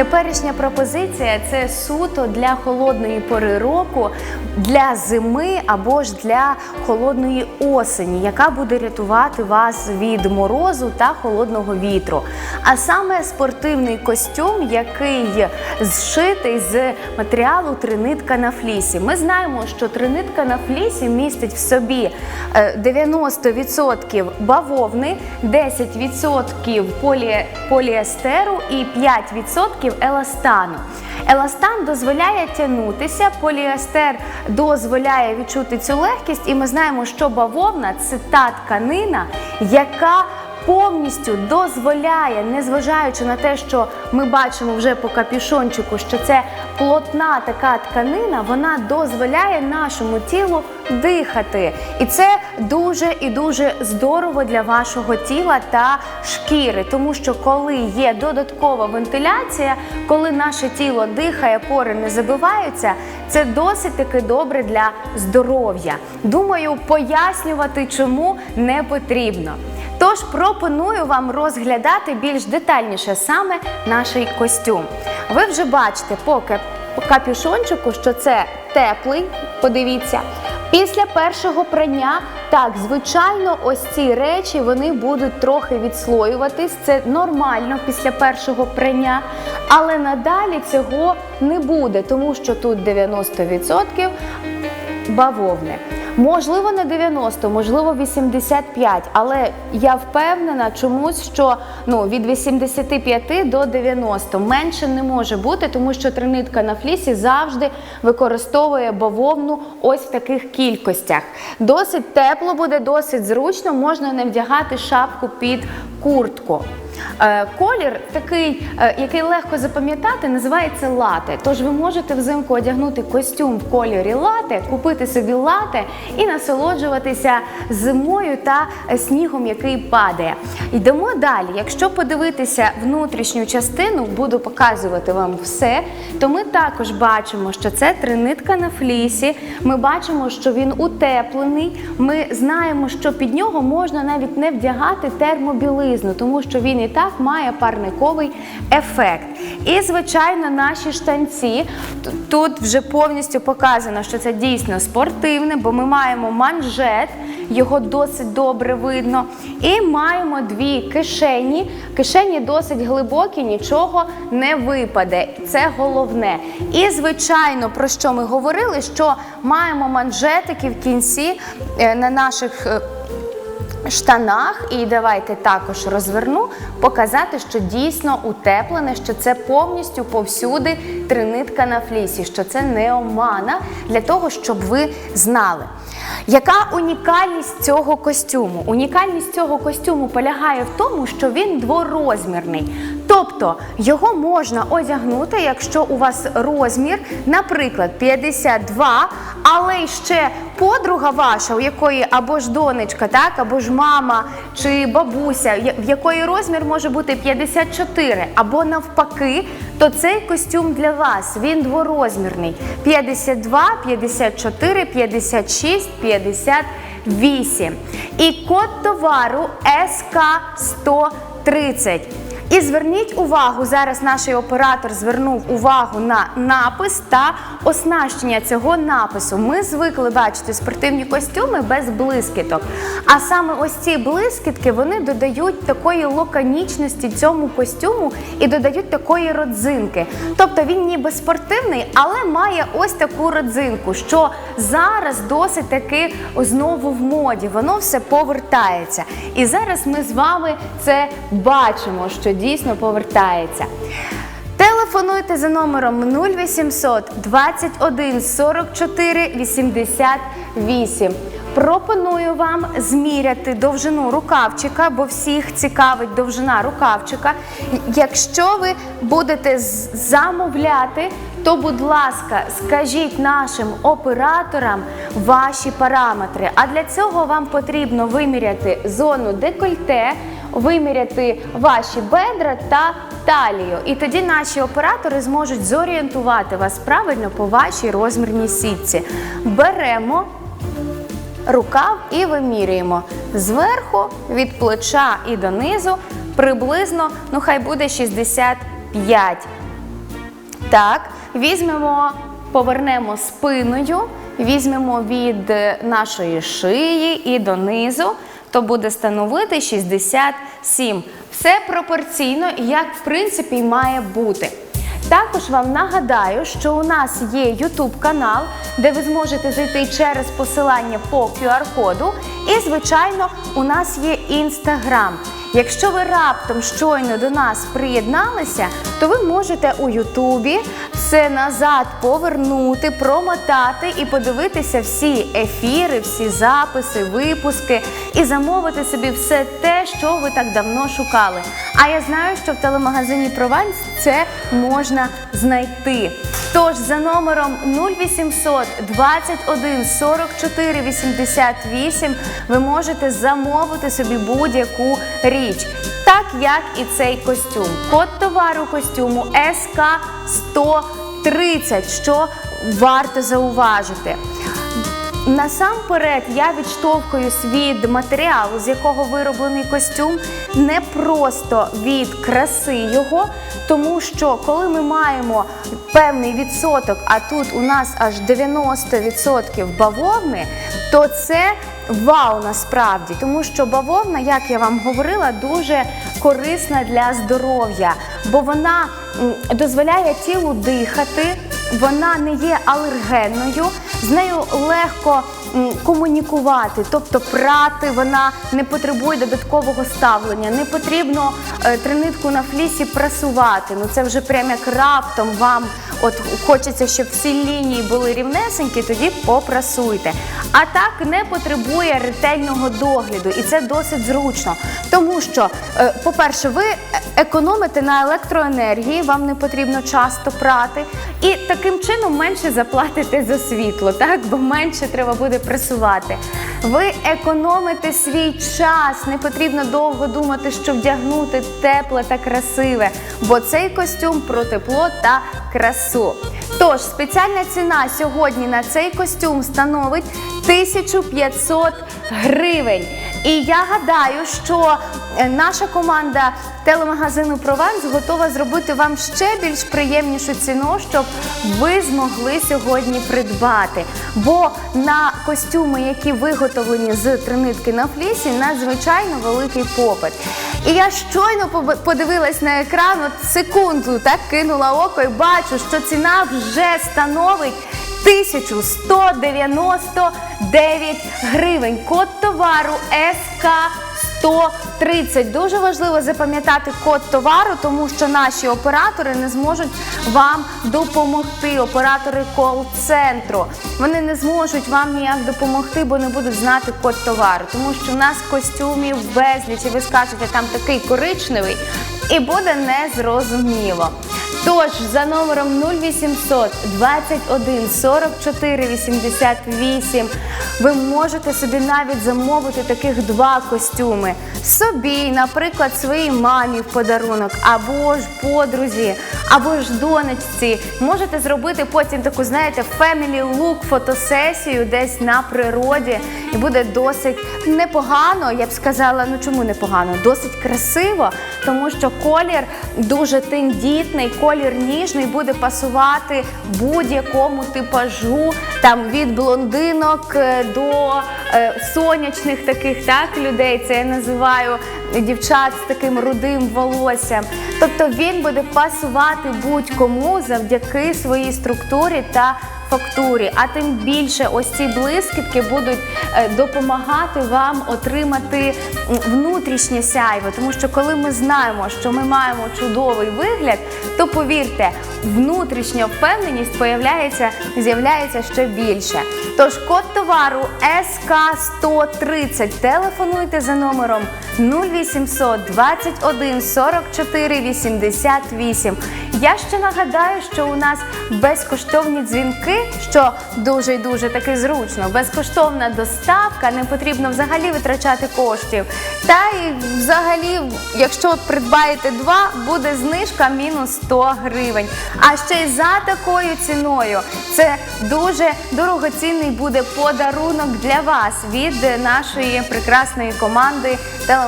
Теперішня пропозиція це суто для холодної пори року, для зими або ж для холодної осені, яка буде рятувати вас від морозу та холодного вітру. А саме спортивний костюм, який зшитий з матеріалу тринитка на флісі. Ми знаємо, що тринитка на флісі містить в собі е, 90% бавовни, 10% полі... поліестеру і 5% еластану. Еластан дозволяє тягнутися, поліестер дозволяє відчути цю легкість, і ми знаємо, що бавовна це та тканина, яка повністю дозволяє, незважаючи на те, що ми бачимо вже по капюшончику, що це плотна така тканина, вона дозволяє нашому тілу дихати. І це дуже і дуже здорово для вашого тіла та шкіри, тому що коли є додаткова вентиляція, коли наше тіло дихає, пори не забиваються, це досить таки добре для здоров'я. Думаю, пояснювати чому не потрібно. Тож пропоную вам розглядати більш детальніше саме наш костюм. Ви вже бачите по кап- по капюшончику, що це теплий. Подивіться. Після першого прання, так, звичайно, ось ці речі вони будуть трохи відслоюватись. Це нормально після першого прання, але надалі цього не буде, тому що тут 90% бавовни. Можливо, не 90, можливо, 85, але я впевнена чомусь, що ну від 85 до 90 менше не може бути, тому що тринитка на флісі завжди використовує бавовну ось в таких кількостях. Досить тепло буде, досить зручно, можна не вдягати шапку під куртку. Е, Колір такий, е, який легко запам'ятати, називається лате. Тож ви можете взимку одягнути костюм в кольорі лате, купити собі лате і насолоджуватися зимою та снігом, який падає. Йдемо далі. Якщо подивитися внутрішню частину, буду показувати вам все, то ми також бачимо, що це тринитка на флісі. Ми бачимо, що він утеплений. Ми знаємо, що під нього можна навіть не вдягати термобілизну, тому що він і так має парниковий ефект. І, звичайно, наші штанці тут вже повністю показано, що це дійсно спортивне, бо ми маємо манжет, його досить добре видно. І маємо дві кишені. Кишені досить глибокі, нічого не випаде. Це головне. І, звичайно, про що ми говорили, що маємо манжетики в кінці е, на наших. Штанах, і давайте також розверну, показати, що дійсно утеплене, що це повністю повсюди тринитка на флісі, що це не омана, для того, щоб ви знали. Яка унікальність цього костюму? Унікальність цього костюму полягає в тому, що він дворозмірний. Тобто його можна одягнути, якщо у вас розмір, наприклад, 52, але ще подруга ваша, у якої або ж донечка, так, або ж мама чи бабуся, в якої розмір може бути 54, або навпаки, то цей костюм для вас він дворозмірний: 52, 54, 56, 58. І код товару СК 130. І зверніть увагу, зараз наш оператор звернув увагу на напис та оснащення цього напису. Ми звикли бачити спортивні костюми без блискіток. А саме ось ці блискітки вони додають такої лаконічності цьому костюму і додають такої родзинки. Тобто він ніби спортивний, але має ось таку родзинку, що зараз досить таки знову в моді. Воно все повертається. І зараз ми з вами це бачимо, що дійсно повертається. Телефонуйте за номером 0800 21 44 88. Пропоную вам зміряти довжину рукавчика, бо всіх цікавить довжина рукавчика. Якщо ви будете замовляти, то, будь ласка, скажіть нашим операторам ваші параметри. А для цього вам потрібно виміряти зону декольте, виміряти ваші бедра та талію. І тоді наші оператори зможуть зорієнтувати вас правильно по вашій розмірній сітці. Беремо рукав і вимірюємо зверху від плеча і донизу приблизно, ну хай буде 65. Так, візьмемо, повернемо спиною, візьмемо від нашої шиї і донизу, то буде становити 67. Все пропорційно, як в принципі має бути. Також вам нагадаю, що у нас є YouTube канал, де ви зможете зайти через посилання по QR-коду. І, звичайно, у нас є Instagram. Якщо ви раптом щойно до нас приєдналися, то ви можете у Ютубі все назад повернути, промотати і подивитися всі ефіри, всі записи, випуски і замовити собі все те, що ви так давно шукали. А я знаю, що в телемагазині Прованс це можна знайти. Тож за номером 0800 21 44 88 ви можете замовити собі будь-яку річ. Так як і цей костюм. Код товару костюму СК 130, що варто зауважити. Насамперед я відштовхуюсь від матеріалу, з якого вироблений костюм, не просто від краси його, тому що коли ми маємо певний відсоток, а тут у нас аж 90% бавовни, то це вау насправді, тому що бавовна, як я вам говорила, дуже корисна для здоров'я, бо вона дозволяє тілу дихати вона не є алергенною, з нею легко комунікувати, тобто прати вона не потребує додаткового ставлення, не потрібно е, тринитку на флісі прасувати. Ну це вже прям як раптом вам от хочеться, щоб всі лінії були рівнесенькі, тоді попрасуйте. А так не потребує ретельного догляду, і це досить зручно, тому що, е, по-перше, ви економите на електроенергії, вам не потрібно часто прати, і таким чином менше заплатите за світло, так бо менше треба буде пресувати. Ви економите свій час, не потрібно довго думати, що вдягнути тепле та красиве, бо цей костюм про тепло та красу. Тож спеціальна ціна сьогодні на цей костюм становить 1500 гривень. І я гадаю, що е, наша команда телемагазину Прованс готова зробити вам ще більш приємнішу ціну, щоб ви змогли сьогодні придбати. Бо на костюми, які виготовлені з тринитки на флісі, надзвичайно великий попит. І я щойно подивилась на екран, от секунду так кинула око і бачу, що ціна вже становить 1199 гривень. Код товару СК 130. Дуже важливо запам'ятати код товару, тому що наші оператори не зможуть вам допомогти. Оператори кол-центру. Вони не зможуть вам ніяк допомогти, бо не будуть знати код товару, тому що в нас костюмів безліч, і ви скажете, там такий коричневий, і буде незрозуміло. Тож за номером 0800 21 44 88 ви можете собі навіть замовити таких два костюми. Собі, наприклад, своїй мамі в подарунок, або ж подрузі, або ж донечці. Можете зробити потім таку, знаєте, family look фотосесію десь на природі, і буде досить непогано. Я б сказала, ну чому непогано? Досить красиво, тому що колір дуже тендітний, колір ніжний буде пасувати будь-якому типажу, там від блондинок е, до е, сонячних таких так людей. Це я називаю дівчат з таким рудим волоссям. Тобто він буде пасувати будь-кому завдяки своїй структурі та фактурі. А тим більше ось ці блискітки будуть е, допомагати вам отримати внутрішнє сяйво. Тому що коли ми знаємо, що ми маємо чудовий вигляд, то повірте, внутрішня впевненість появляється, з'являється ще більше. Тож код товару СК 130 телефонуйте за номером 0800 21 44 88. Я ще нагадаю, що у нас безкоштовні дзвінки, що дуже і дуже таки зручно. Безкоштовна доставка, не потрібно взагалі витрачати коштів. Та і взагалі, якщо придбаєте два, буде знижка мінус 100 гривень. А ще й за такою ціною це дуже дорогоцінний буде подарунок для вас від нашої прекрасної команди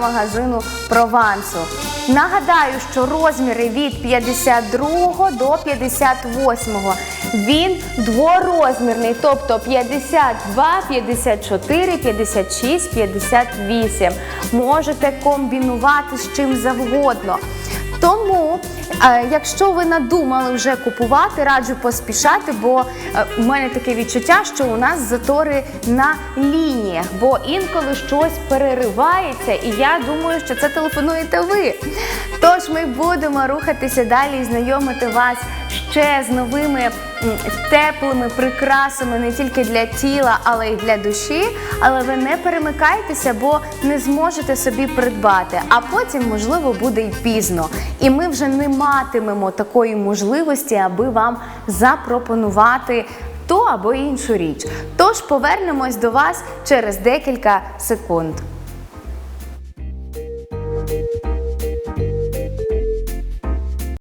телемагазину Провансу. Нагадаю, що розміри від 52 до 58. Він дворозмірний, тобто 52, 54, 56, 58. Можете комбінувати з чим завгодно. Тому, е, якщо ви надумали вже купувати, раджу поспішати, бо в у мене таке відчуття, що у нас затори на лініях, бо інколи щось переривається, і я думаю, що це телефонуєте ви. Тож ми будемо рухатися далі і знайомити вас ще з новими теплими прикрасами не тільки для тіла, але й для душі. Але ви не перемикайтеся, бо не зможете собі придбати. А потім, можливо, буде й пізно. І ми вже не матимемо такої можливості, аби вам запропонувати. Ту або іншу річ. Тож повернемось до вас через декілька секунд.